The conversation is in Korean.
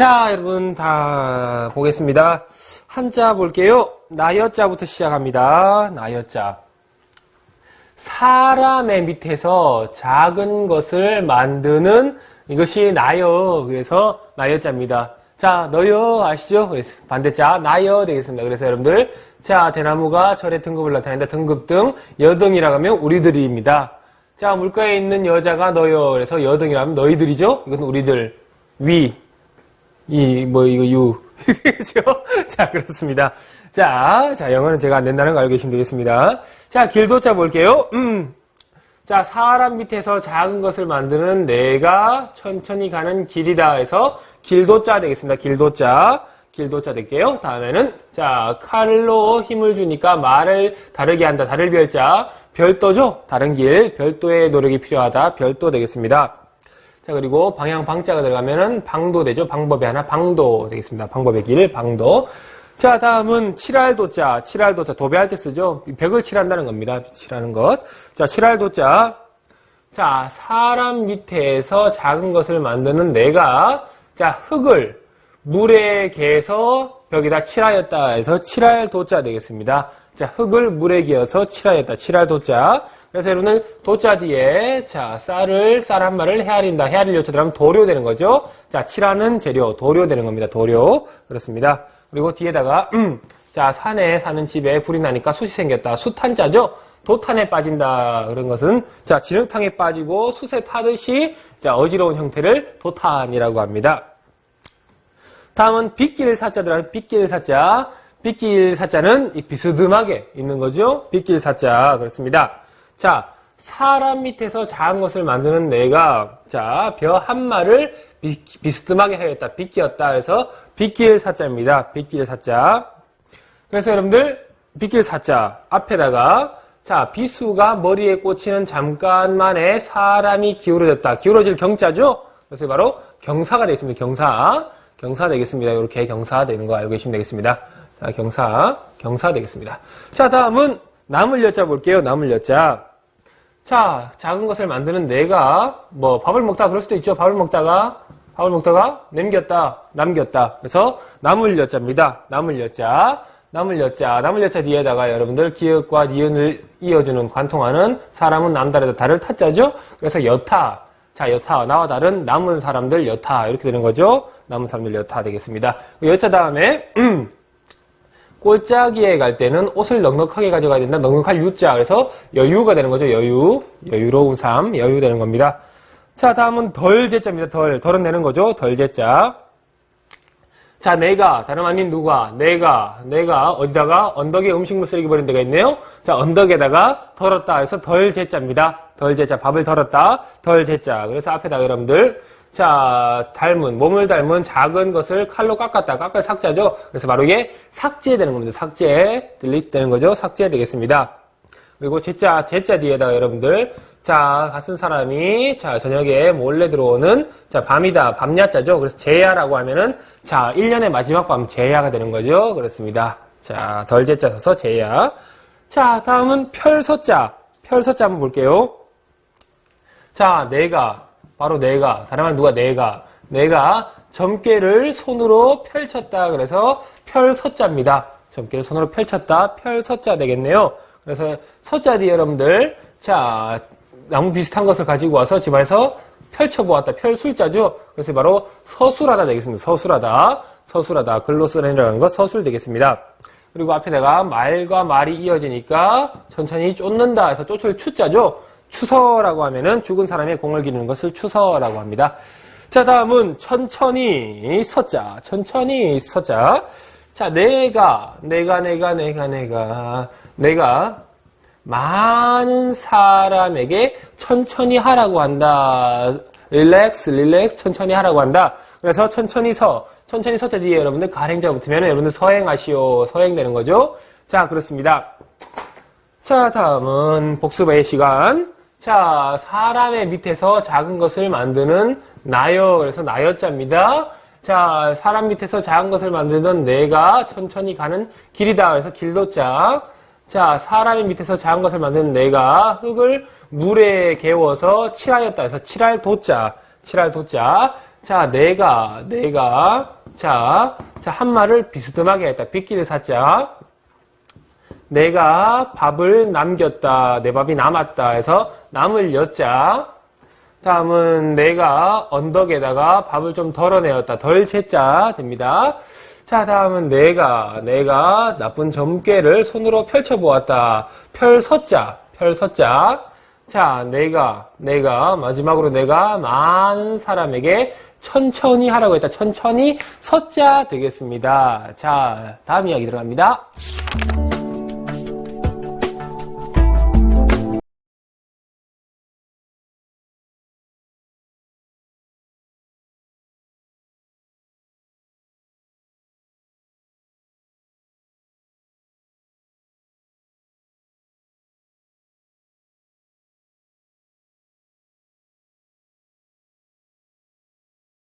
자, 여러분 다 보겠습니다. 한자 볼게요. 나여자부터 시작합니다. 나여자. 사람의 밑에서 작은 것을 만드는 이것이 나여. 그래서 나여자입니다. 자, 너여 아시죠? 그래서 반대자 나여 되겠습니다. 그래서 여러분들 자, 대나무가 절의 등급을 나타낸다. 등급 등 여등이라고 하면 우리들입니다. 자, 물가에 있는 여자가 너여. 그래서 여등이라면 너희들이죠? 이건 우리들. 위. 이, 뭐, 이거, 유. 그죠? 자, 그렇습니다. 자, 자, 영어는 제가 안 된다는 거 알고 계시면 되겠습니다. 자, 길도자 볼게요. 음. 자, 사람 밑에서 작은 것을 만드는 내가 천천히 가는 길이다 해서 길도자 되겠습니다. 길도자. 길도자 될게요. 다음에는, 자, 칼로 힘을 주니까 말을 다르게 한다. 다를 별자. 별도죠? 다른 길. 별도의 노력이 필요하다. 별도 되겠습니다. 자, 그리고 방향 방자가 들어가면은 방도 되죠. 방법이 하나 방도 되겠습니다. 방법의 길, 방도. 자, 다음은 칠할도자. 칠할도자. 도배할 때 쓰죠. 벽을 칠한다는 겁니다. 칠하는 것. 자, 칠할도자. 자, 사람 밑에서 작은 것을 만드는 내가, 자, 흙을 물에 개서 벽에다 칠하였다 해서 칠할도자 되겠습니다. 자, 흙을 물에 개어서 칠하였다. 칠할도자. 그래서 여러분은 도자 뒤에 자 쌀을 쌀 한 마를 헤아린다. 헤아릴 요체 들어가면 도료 되는 거죠. 자 칠하는 재료 도료 되는 겁니다. 도료 그렇습니다. 그리고 뒤에다가 음, 자 산에 사는 집에 불이 나니까 숯이 생겼다. 숯한자죠. 도탄에 빠진다. 그런 것은 자 진흙탕에 빠지고 숯에 타듯이 자 어지러운 형태를 도탄이라고 합니다. 다음은 빗길 사자 들어가는 빗길 사자. 빗길 사자는 비스듬하게 있는 거죠. 빗길 사자 그렇습니다. 자, 사람 밑에서 작은 것을 만드는 내가 자, 벼 한 마를 비, 비스듬하게 하겠다. 빗기었다. 그래서 빗길 사자입니다. 빗길 사자. 그래서 여러분들 빗길 사자 앞에다가 자, 비수가 머리에 꽂히는 잠깐만에 사람이 기울어졌다. 기울어질 경자죠? 그래서 바로 경사가 되겠습니다. 경사. 경사 되겠습니다. 이렇게 경사 되는 거 알고 계시면 되겠습니다. 자, 경사. 경사 되겠습니다. 자, 다음은 나물 여자 볼게요. 나물 여자. 자, 작은 것을 만드는 내가 뭐 밥을 먹다 그럴 수도 있죠. 밥을 먹다가 밥을 먹다가 남겼다, 남겼다. 그래서 나물 여자입니다. 나물 여자. 나물 여자. 나물 여자 뒤에다가 여러분들 기역과 니은을 이어주는 관통하는 사람은 남다르다 다를 타자죠. 그래서 여타. 자, 여타. 나와 다른 남은 사람들 여타. 이렇게 되는 거죠. 남은 사람들 여타 되겠습니다. 여자 다음에 음. 꼴짜기에 갈 때는 옷을 넉넉하게 가져가야 된다. 넉넉할 유자. 그래서 여유가 되는 거죠. 여유. 여유로운 삶. 여유 되는 겁니다. 자, 다음은 덜제자입니다. 덜. 덜은 되는 거죠. 덜제자. 자, 내가. 다름 아닌 누가. 내가. 내가 어디다가 언덕에 음식물 쓰레기 버린 데가 있네요. 자, 언덕에다가 덜었다. 해서 덜제자입니다. 덜제자. 밥을 덜었다. 덜제자. 그래서 앞에다가 여러분들 자, 닮은, 몸을 닮은 작은 것을 칼로 깎았다. 깎을 삭자죠? 그래서 바로 이게 삭제되는 겁니다. 삭제, 딜리트 되는 거죠? 삭제 되겠습니다. 그리고 제자, 제자 뒤에다가 여러분들, 자, 같은 사람이, 자, 저녁에 몰래 들어오는, 자, 밤이다. 밤야자죠? 그래서 제야라고 하면은, 자, 1년의 마지막 밤 제야가 되는 거죠? 그렇습니다. 자, 덜 제자 써서 제야. 자, 다음은 별서자. 별서자 한번 볼게요. 자, 내가, 바로 내가, 다름 아닌 누가 내가, 내가 점괘를 손으로 펼쳤다. 그래서 펼서자입니다. 점괘를 손으로 펼쳤다. 펼서자 되겠네요. 그래서 서자 뒤에 여러분들, 자, 나무 비슷한 것을 가지고 와서 집안에서 펼쳐보았다. 펼술자죠. 그래서 바로 서술하다 되겠습니다. 서술하다. 서술하다. 글로 쓰라는 것 서술 되겠습니다. 그리고 앞에다가 말과 말이 이어지니까 천천히 쫓는다 해서 쫓을 추자죠. 추서라고 하면은 죽은 사람의 공을 기르는 것을 추서라고 합니다. 자, 다음은 천천히 서자. 천천히 서자. 자, 내가, 내가, 내가, 내가, 내가, 내가 많은 사람에게 천천히 하라고 한다. 릴렉스, 릴렉스, 천천히 하라고 한다. 그래서 천천히 서, 천천히 서자 뒤에 여러분들 가행자 붙으면 여러분들 서행하시오. 서행되는 거죠. 자, 그렇습니다. 자, 다음은 복습의 시간. 자, 사람의 밑에서 작은 것을 만드는 나여. 그래서 나여자입니다. 자, 사람 밑에서 작은 것을 만드는 내가 천천히 가는 길이다. 그래서 길도자. 자, 사람의 밑에서 작은 것을 만드는 내가 흙을 물에 개워서 칠하였다. 그래서 칠할 도자. 칠할 도자. 자, 내가, 내가, 자, 자, 한 말을 비스듬하게 했다. 빗기를 샀자. 내가 밥을 남겼다. 내 밥이 남았다. 해서 남을 엿자. 다음은 내가 언덕에다가 밥을 좀 덜어내었다. 덜 채자 됩니다. 자, 다음은 내가, 내가 나쁜 점괘를 손으로 펼쳐 보았다. 펼섰자, 펼섰자. 자, 내가, 내가, 마지막으로 내가 많은 사람에게 천천히 하라고 했다. 천천히 섰자 되겠습니다. 자, 다음 이야기 들어갑니다.